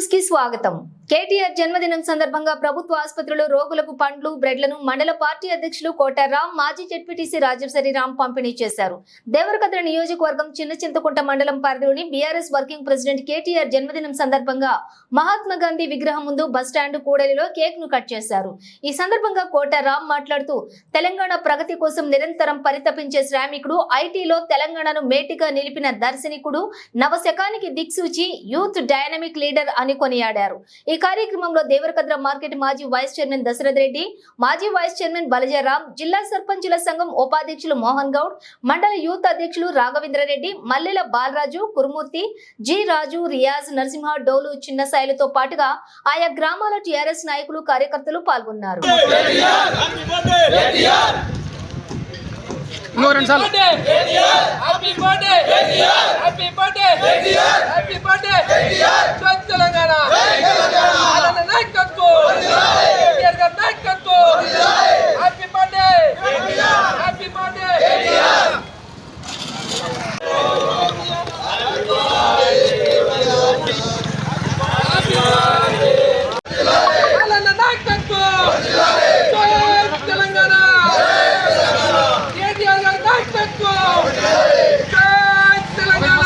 న్యూస్కి స్వాగతం. కేటీఆర్ జన్మదినం సందర్భంగా ప్రభుత్వ ఆసుపత్రిలో రోగులకు పండ్లు బ్రెడ్లను మండల పార్టీ అధ్యక్షులు కోటారాం మాజీ జడ్పీటీసీ రాజశరి రామ్ పంపిణీ చేశారు. దేవరకద్ర నియోజకవర్గం చిన్న చింతకుంట మండలం పరిధిలోని బీఆర్ఎస్ వర్కింగ్ ప్రెసిడెంట్ కేటీఆర్ జన్మదినం సందర్భంగా మహాత్మా గాంధీ విగ్రహం ముందు బస్టాండ్ కూడలిలో కేక్ను కట్ చేశారు. ఈ సందర్భంగా కోటారాం మాట్లాడుతూ తెలంగాణ ప్రగతి కోసం నిరంతరం పరితపించే శ్రామికుడు ఐటీలో తెలంగాణను మేటిగా నిలిపిన దర్శనికుడు నవశకానికి దిక్సూచి యూత్ డైనమిక్ లీడర్ అని కొనియాడారు. ఈ కార్యక్రమంలో దేవరకద్ర మార్కెట్ మాజీ వైస్ చైర్మన్ దశరథ్ రెడ్డి మాజీ వైస్ చైర్మన్ బలజారాం జిల్లా సర్పంచుల సంఘం ఉపాధ్యక్షులు మోహన్ గౌడ్ మండల యూత్ అధ్యక్షులు రాఘవేంద్రరెడ్డి మల్లెల బాలరాజు కురుమూర్తి జి రాజు రియాజ్ నరసింహ డోలు చిన్న సాయిలతో పాటుగా ఆయా గ్రామాల టీఆర్ఎస్ నాయకులు కార్యకర్తలు పాల్గొన్నారు. ఇంకో రెండు సార్లు. Happy birthday happy birthday happy birthday జై తెలంగాణ ఆనంద నాయకత్వం కేటీఆర్ గారి నాయకత్వం హ్యాపీ బర్త్డే హ్యాపీ బర్త్డే ఆనంద నాయకత్వం జై తెలంగాణ కేటీఆర్ గారి నాయకత్వం జై తెలంగాణ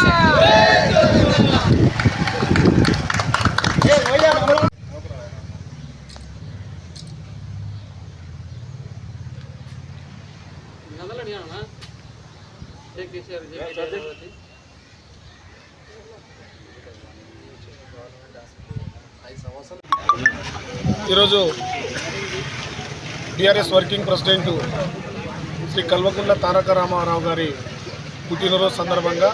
ఈరోజు BRS working president Shri Kalvakuntla Taraka Rama Rao గారి పుట్టినరోజు సందర్భంగా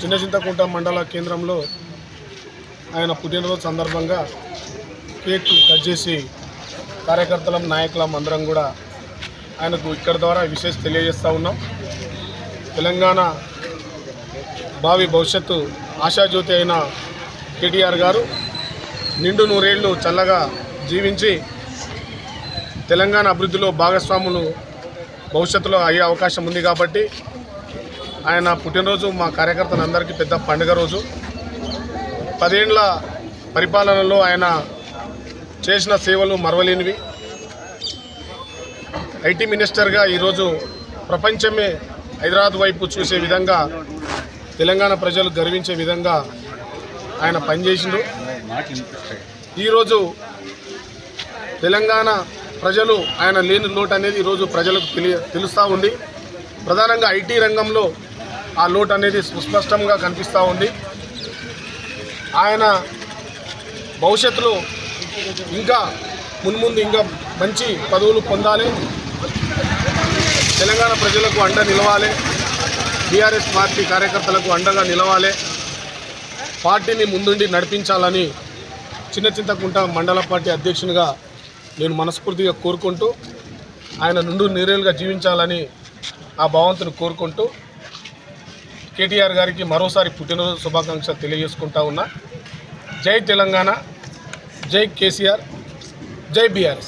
చిన్న చింతకుంట మండల కేంద్రంలో ఆయన పుట్టినరోజు సందర్భంగా కేక్ కట్ చేసి కార్యకర్తలం నాయకులం అందరం కూడా ఆయనకు ఇక్కడ ద్వారా విశేష తెలియజేస్తూ ఉన్నాం. తెలంగాణ భావి భవిష్యత్తు ఆశాజ్యోతి అయిన కేటీఆర్ గారు నిండు నూరేళ్ళు చల్లగా జీవించి తెలంగాణ అభివృద్ధిలో భాగస్వాములు భవిష్యత్తులో అయ్యే అవకాశం ఉంది కాబట్టి ఆయన పుట్టినరోజు మా కార్యకర్తలందరికీ పెద్ద పండుగ రోజు. పదేండ్ల పరిపాలనలో ఆయన చేసిన సేవలు మరవలేనివి. ఐటీ మినిస్టర్గా ఈరోజు ప్రపంచమే హైదరాబాద్ వైపు చూసే విధంగా తెలంగాణ ప్రజలు గర్వించే విధంగా ఆయన పనిచేసిండు. ఈరోజు తెలంగాణ ప్రజలు ఆయన లేని లోటు అనేది ఈరోజు ప్రజలకు తెలియ తెలుస్తూ ఉంది. ప్రధానంగా ఐటీ రంగంలో ఆ లోటు అనేది సుస్పష్టంగా కనిపిస్తూ ఉంది. ఆయన భవిష్యత్తులో ఇంకా మున్ముందు ఇంకా మంచి పదవులు పొందాలి. తెలంగాణ ప్రజలకు అండ నిలవాలి. బీఆర్ఎస్ పార్టీ కార్యకర్తలకు అండగా నిలవాలి. పార్టీని ముందుండి నడిపించాలని చిన్న చింతకుంట మండల పార్టీ అధ్యక్షునిగా నేను మనస్ఫూర్తిగా కోరుకుంటూ ఆయన నుండు నీరేలుగా జీవించాలని ఆ భగవంతుని కోరుకుంటూ కేటీఆర్ గారికి మరోసారి పుట్టినరోజు శుభాకాంక్షలు తెలియజేసుకుంటా ఉన్నా. జై తెలంగాణ జై కేసీఆర్ జై బీఆర్ఎస్.